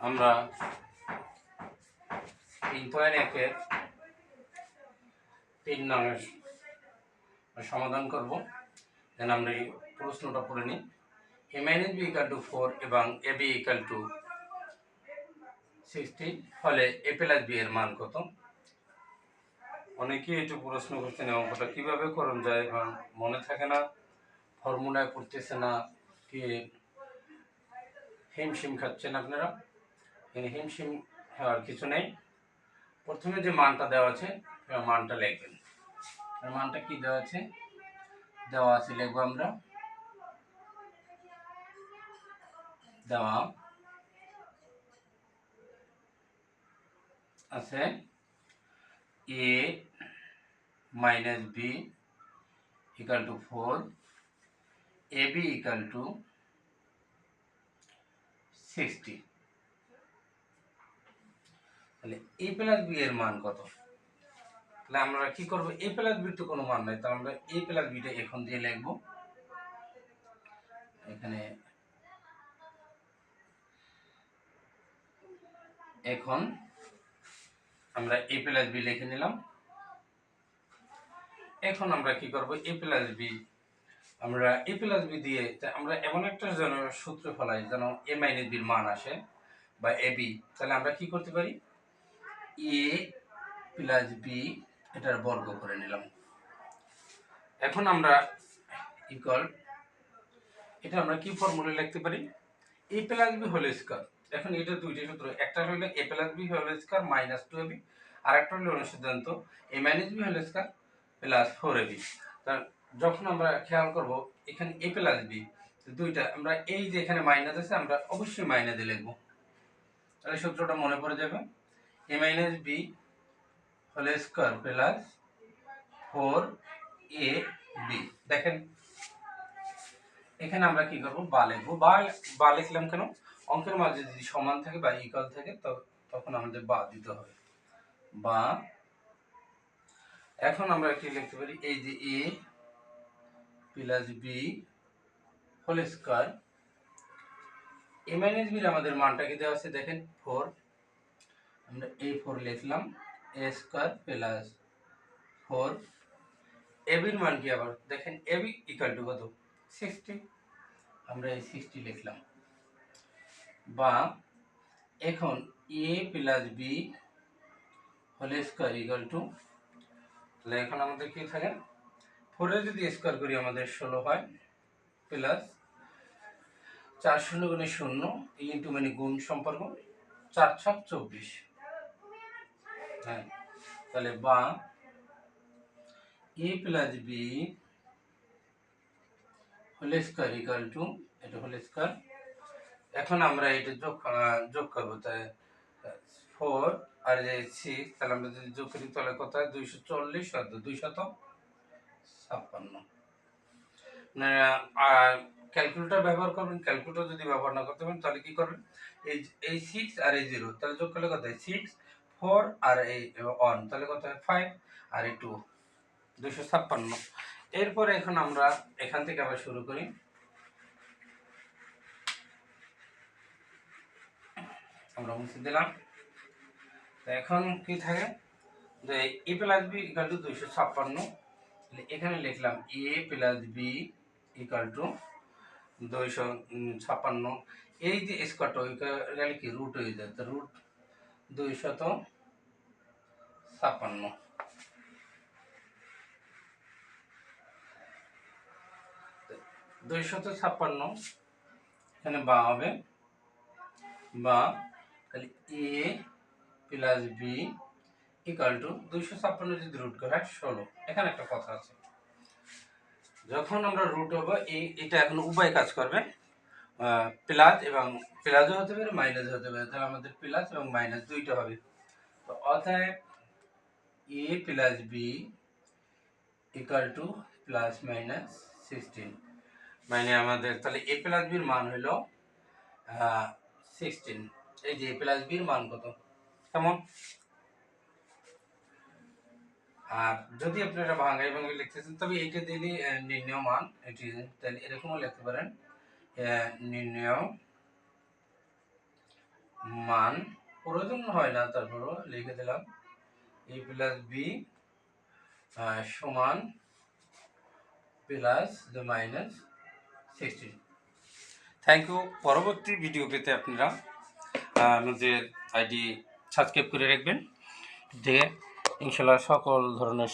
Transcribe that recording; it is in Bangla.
আমরা তিন পয়েন্ট একের তিন নঙের সমাধান করব। দেন আমরা এই প্রশ্নটা পড়ে নিই। A minus B equal to four এবং A B equal to sixty ফলে এ প্লাস বি এর মান কত? অনেকেই একটু প্রশ্ন করছেন, এই অঙ্কটা কীভাবে করণ যায় এবং মনে থাকে না ফর্মুলায় পড়তেছে না, কি হিমশিম খাচ্ছেন আপনারা? হিমশিম হওয়ার কিছু নেই। প্রথমে যে মানটা দেওয়া আছে মানটা লিখবেন। আর মানটা কি দেওয়া আছে? দেওয়া আছে, লিখব আমরা। দেওয়া আছে A minus B equal to four, A B equal to sixty. তাহলে এ প্লাস বি এর মান কত? তাহলে আমরা কি করব? এ প্লাস বির তো কোনো মান নাই, তাহলে আমরা এ প্লাস বিটা এখন দিয়ে লিখব। এখানে এখন আমরা এ প্লাস বি লিখে নিলাম। এখন আমরা কি করব? এ প্লাস বি আমরা এ প্লাস বি দিয়ে আমরা এমন একটা যেন সূত্র ফলাই, যেন এ মাইনাস বির মান আসে বা এ বি তাহলে আমরা কি করতে পারি? এ প্লাস বি এটার বর্গ করে নিলাম। এখন আমরা ইকুয়াল এটা আমরা কি ফর্মুলা লিখতে পারি? A plus B whole square এখন এটা দুইটি সূত্র, একটা হলো A plus B whole square minus two AB আর একটা হলো অনুসিদ্ধান্ত A minus B whole square plus four AB যখন আমরা খেয়াল করব, এখানে এ প্লাস বি দুইটা, আমরা এই যে এখানে মাইনাস আছে, আমরা অবশ্যই মাইনাসে লিখব। তাহলে সূত্রটা মনে পড়ে যাবে। B whole square plus four A B দেখেন, এখানে আমরা কি করব? বা লিখব। বা বা লিখলাম কেন? অঙ্কের মাঝে যদি সমান থাকে বা ইকুয়াল থাকে তখন আমাদের বা দিতে হবে। বা, এখন আমরা কি লিখতে পারি? এই যে A plus B whole square A minus বির আমাদের মানটা কি দেওয়া আছে? দেখেন ফোর আমরা এই ফোর লিখলাম এ স্কোয়ার প্লাস ফোর এবির মান কি আবার? দেখেন এবি ইকাল টু কত? সিক্সটি আমরা এই সিক্সটি লিখলাম। বা এখন A plus B whole square equal to তাহলে এখন আমাদের কি থাকে? ফোরে যদি স্কোয়ার করি, আমাদের ষোলো হয় প্লাস চার শূন্য গুণে শূন্য ইন্টু মানে গুণ সম্পর্ক, চার ছক চব্বিশ। হ্যাঁ তাহলে বা, A plus B equal to এটা এখন আমরা এটা যোগ যোগ করব তাই ফোর আর যে সিক্স তাহলে আমরা যদি যোগ করি, তাহলে দুইশো চল্লিশ ছাপ্পান্ন। আর ক্যালকুলেটর ব্যবহার করবেন ক্যালকুলেটর যদি ব্যবহার না করতে পারেন, তাহলে কি করবেন? এই এই সিক্স আর এই জিরো তাহলে যোগ করলে কত হয়? সিক্স ফোর আর এই ওয়ান তাহলে কত হয় ফাইভ আর এই টু দুশো ছাপ্পান্ন। এরপরে এখন আমরা এখান থেকে আবার শুরু করি। আমরা মুছে দিলাম। তো এখন কি থাকে? যে A plus B equal to দুইশো ছাপ্পান্ন। এখানে লিখলাম A plus B equal to দুইশো ছাপ্পান্ন। এই যে স্কোয়ারটা ওই গেলে কি রুট হয়ে যায়? তো রুট দুইশত ছাপ্পান্ন। দুইশত ছাপ্পান্ন এখানে বা হবে, বা তাহলে A plus B equal to দুইশো ছাপ্পান্ন যদি রুট করা হয় ষোলো। এখানে একটা কথা আছে। যখন আমরা রুট হব, এই এটা এখন উভয় কাজ করবে। প্লাস এবং প্লাসও হতে পারে মাইনাস হতে পারে। তাহলে আমাদের প্লাস এবং মাইনাস দুইটা হবে। তো অতএব A plus B equal to plus minus sixteen মানে আমাদের তাহলে এ প্লাস বির মান হলো সিক্সটিন এই যে এ প্লাস বির মান কত? কেমন? আর যদি আপনারা ভাঙা ভাঙাই লিখতেছেন তবে এইটা আহ, নির্ণয় মান এটি তাহলে এরকমও লিখতে পারেন। নির্ণয় মান প্রয়োজন হয় না তারপরও লিখে দিলাম। এ প্লাস বি সমান plus the minus sixteen thank you পরবর্তী ভিডিও পেতে আপনারা আমাদের আইডি সাবস্ক্রাইব করে রাখবেন। যে ইনশাল্লাহ সকল ধরনের